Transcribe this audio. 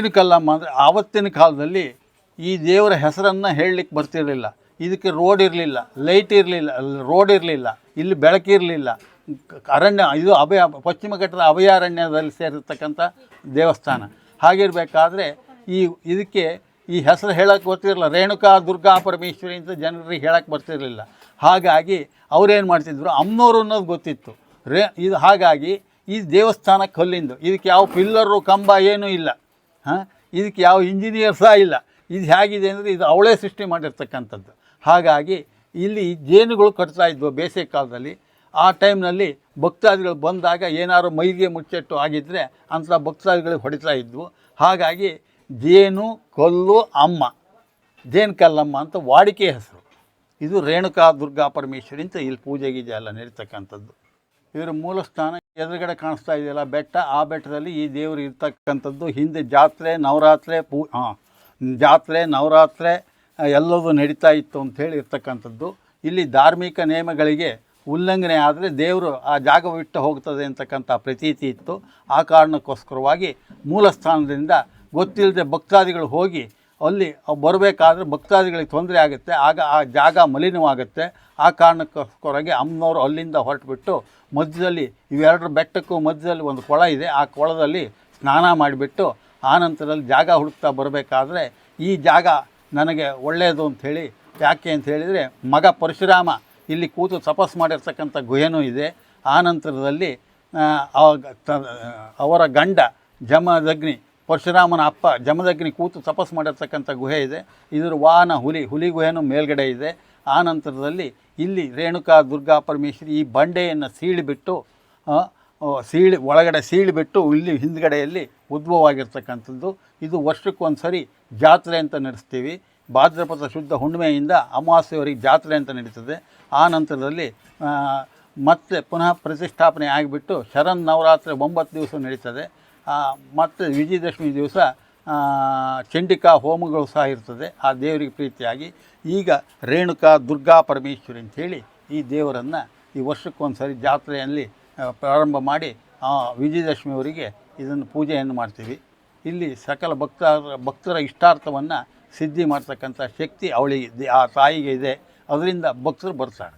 ರೇಣುಕಲ್ಲಮ್ಮ ಅಂದರೆ ಆವತ್ತಿನ ಕಾಲದಲ್ಲಿ ಈ ದೇವರ ಹೆಸರನ್ನು ಹೇಳಲಿಕ್ಕೆ ಬರ್ತಿರಲಿಲ್ಲ. ಇದಕ್ಕೆ ರೋಡ್ ಇರಲಿಲ್ಲ, ಲೈಟ್ ಇರಲಿಲ್ಲ, ರೋಡ್ ಇರಲಿಲ್ಲ, ಇಲ್ಲಿ ಬೆಳಕಿರಲಿಲ್ಲ ಅರಣ್ಯ, ಇದು ಅಭಯ, ಪಶ್ಚಿಮ ಘಟ್ಟದ ಅಭಯಾರಣ್ಯದಲ್ಲಿ ಸೇರಿರ್ತಕ್ಕಂಥ ದೇವಸ್ಥಾನ. ಹಾಗಿರಬೇಕಾದ್ರೆ ಈ, ಇದಕ್ಕೆ ಈ ಹೆಸರು ಹೇಳಕ್ಕೆ ಗೊತ್ತಿರಲಿಲ್ಲ ರೇಣುಕಾ ದುರ್ಗಾ ಪರಮೇಶ್ವರಿ ಅಂತ ಜನರಿಗೆ ಹೇಳಕ್ಕೆ ಬರ್ತಿರಲಿಲ್ಲ. ಹಾಗಾಗಿ ಅವರೇನು ಮಾಡ್ತಿದ್ರು ಅಮ್ಮನವರು ಅನ್ನೋದು ಗೊತ್ತಿತ್ತು. ರೇ, ಇದು ಹಾಗಾಗಿ ಈ ದೇವಸ್ಥಾನ ಕಲ್ಲಿಂದು. ಇದಕ್ಕೆ ಯಾವ ಪಿಲ್ಲರು ಕಂಬ ಏನೂ ಇಲ್ಲ. ಹಾಂ? ಇದಕ್ಕೆ ಯಾವ ಇಂಜಿನಿಯರ್ ಸಹ ಇಲ್ಲ. ಇದು ಹೇಗಿದೆ ಅಂದರೆ ಇದು ಅವಳೇ ಸೃಷ್ಟಿ ಮಾಡಿರ್ತಕ್ಕಂಥದ್ದು. ಹಾಗಾಗಿ ಇಲ್ಲಿ ಜೇನುಗಳು ಕಟ್ತಾ ಇದ್ವು ಬೇಸಿಗೆ ಕಾಲದಲ್ಲಿ. ಆ ಟೈಮ್ನಲ್ಲಿ ಭಕ್ತಾದಿಗಳು ಬಂದಾಗ ಏನಾದ್ರು ಮೈಗೆ ಮುಚ್ಚೆಟ್ಟು ಆಗಿದ್ದರೆ ಅಂಥ ಭಕ್ತಾದಿಗಳಿಗೆ ಹೊಡಿತಾ ಇದ್ವು. ಹಾಗಾಗಿ ಜೇನು, ಕಲ್ಲು, ಅಮ್ಮ, ಜೇನು, ಕಲ್ಲಮ್ಮ ಅಂತ ವಾಡಿಕೆ ಹೆಸರು. ಇದು ರೇಣುಕಾ ದುರ್ಗಾ ಪರಮೇಶ್ವರಿ ಅಂತ ಇಲ್ಲಿ ಪೂಜೆ ಗೀಜೆ ಎಲ್ಲ ನಡೀತಕ್ಕಂಥದ್ದು. ಇದರ ಮೂಲ ಸ್ಥಾನ ಎದುರುಗಡೆ ಕಾಣಿಸ್ತಾ ಇದೆಯಲ್ಲ ಬೆಟ್ಟ, ಆ ಬೆಟ್ಟದಲ್ಲಿ ಈ ದೇವರು ಇರ್ತಕ್ಕಂಥದ್ದು. ಹಿಂದೆ ಜಾತ್ರೆ, ನವರಾತ್ರೆ, ಪೂ ಜಾತ್ರೆ, ನವರಾತ್ರೆ ಎಲ್ಲವೂ ನಡೀತಾ ಇತ್ತು ಅಂಥೇಳಿ ಇರ್ತಕ್ಕಂಥದ್ದು. ಇಲ್ಲಿ ಧಾರ್ಮಿಕ ನಿಯಮಗಳಿಗೆ ಉಲ್ಲಂಘನೆ ಆದರೆ ದೇವರು ಆ ಜಾಗ ಬಿಟ್ಟು ಹೋಗ್ತದೆ ಅಂತಕ್ಕಂಥ ಪ್ರತೀತಿ ಇತ್ತು. ಆ ಕಾರಣಕ್ಕೋಸ್ಕರವಾಗಿ ಮೂಲ ಸ್ಥಾನದಿಂದ ಗೊತ್ತಿಲ್ಲದೆ ಭಕ್ತಾದಿಗಳು ಹೋಗಿ ಅಲ್ಲಿ ಬರಬೇಕಾದ್ರೆ ಭಕ್ತಾದಿಗಳಿಗೆ ತೊಂದರೆ ಆಗುತ್ತೆ. ಆಗ ಆ ಜಾಗ ಮಲಿನವಾಗುತ್ತೆ. ಆ ಕಾರಣಕ್ಕೋಸ್ಕರವಾಗಿ ಅಮ್ಮನವರು ಅಲ್ಲಿಂದ ಹೊರಟುಬಿಟ್ಟು ಮಧ್ಯದಲ್ಲಿ ಇವೆರಡರ ಬೆಟ್ಟಕ್ಕೂ ಮಧ್ಯದಲ್ಲಿ ಒಂದು ಕೊಳ ಇದೆ. ಆ ಕೊಳದಲ್ಲಿ ಸ್ನಾನ ಮಾಡಿಬಿಟ್ಟು ಆ ನಂತರದಲ್ಲಿ ಜಾಗ ಹುಡುಕ್ತಾ ಬರಬೇಕಾದ್ರೆ ಈ ಜಾಗ ನನಗೆ ಒಳ್ಳೆಯದು ಅಂಥೇಳಿ ಯಾಕೆ ಅಂತ ಹೇಳಿದರೆ ಮಗ ಪರಶುರಾಮ ಇಲ್ಲಿ ಕೂತು ತಪಸ್ ಮಾಡಿರ್ತಕ್ಕಂಥ ಗುಹೆನೂ ಇದೆ. ಆ ನಂತರದಲ್ಲಿ ಅವರ ಗಂಡ ಜಮದಗ್ನಿ ಪರಶುರಾಮನ ಅಪ್ಪ ಜಮದಗ್ನಿ ಕೂತು ತಪಸ್ ಮಾಡಿರ್ತಕ್ಕಂಥ ಗುಹೆ ಇದೆ. ಇದರ ವಾಹನ, ಹುಲಿ ಹುಲಿ ಗುಹೆನೂ ಮೇಲ್ಗಡೆ ಇದೆ. ಆ ನಂತರದಲ್ಲಿ ಇಲ್ಲಿ ರೇಣುಕಾ, ದುರ್ಗಾ, ಪರಮೇಶ್ವರಿ ಈ ಬಂಡೆಯನ್ನು ಸೀಳಿಬಿಟ್ಟು ಸೀಳಿ, ಒಳಗಡೆ ಸೀಳಿಬಿಟ್ಟು ಇಲ್ಲಿ ಹಿಂದ್ಗಡೆಯಲ್ಲಿ ಉದ್ಭವವಾಗಿರ್ತಕ್ಕಂಥದ್ದು. ಇದು ವರ್ಷಕ್ಕೊಂದು ಸರಿ ಜಾತ್ರೆ ಅಂತ ನಡೆಸ್ತೀವಿ. ಭಾದ್ರಪದ ಶುದ್ಧ ಹುಣ್ಣಿಮೆಯಿಂದ ಅಮಾವಾಸ್ಯವರೆಗೆ ಜಾತ್ರೆ ಅಂತ ನಡೀತದೆ. ಆ ನಂತರದಲ್ಲಿ ಮತ್ತೆ ಪುನಃ ಪ್ರತಿಷ್ಠಾಪನೆ ಆಗಿಬಿಟ್ಟು ಶರನ್ ನವರಾತ್ರಿ ಒಂಬತ್ತು ದಿವಸ ನಡೀತದೆ. ಮತ್ತು ವಿಜಯದಶಮಿ ದಿವಸ ಚಂಡಿಕಾ ಹೋಮಗಳು ಸಹ ಇರ್ತದೆ. ಆ ದೇವರಿಗೆ ಪ್ರೀತಿಯಾಗಿ ಈಗ ರೇಣುಕಾ ದುರ್ಗಾ ಪರಮೇಶ್ವರಿ ಅಂಥೇಳಿ ಈ ದೇವರನ್ನು ಈ ವರ್ಷಕ್ಕೊಂದು ಸರಿ ಜಾತ್ರೆಯಲ್ಲಿ ಪ್ರಾರಂಭ ಮಾಡಿ ವಿಜಯದಶಮಿಯವರಿಗೆ ಇದನ್ನು ಪೂಜೆಯನ್ನು ಮಾಡ್ತೀವಿ. ಇಲ್ಲಿ ಸಕಲ ಭಕ್ತ ಭಕ್ತರ ಇಷ್ಟಾರ್ಥವನ್ನು ಸಿದ್ಧಿ ಮಾಡ್ತಕ್ಕಂಥ ಶಕ್ತಿ ಅವಳಿಗೆ ಆ ತಾಯಿಗೆ ಇದೆ. ಅದರಿಂದ ಭಕ್ತರು ಬರ್ತಾರೆ.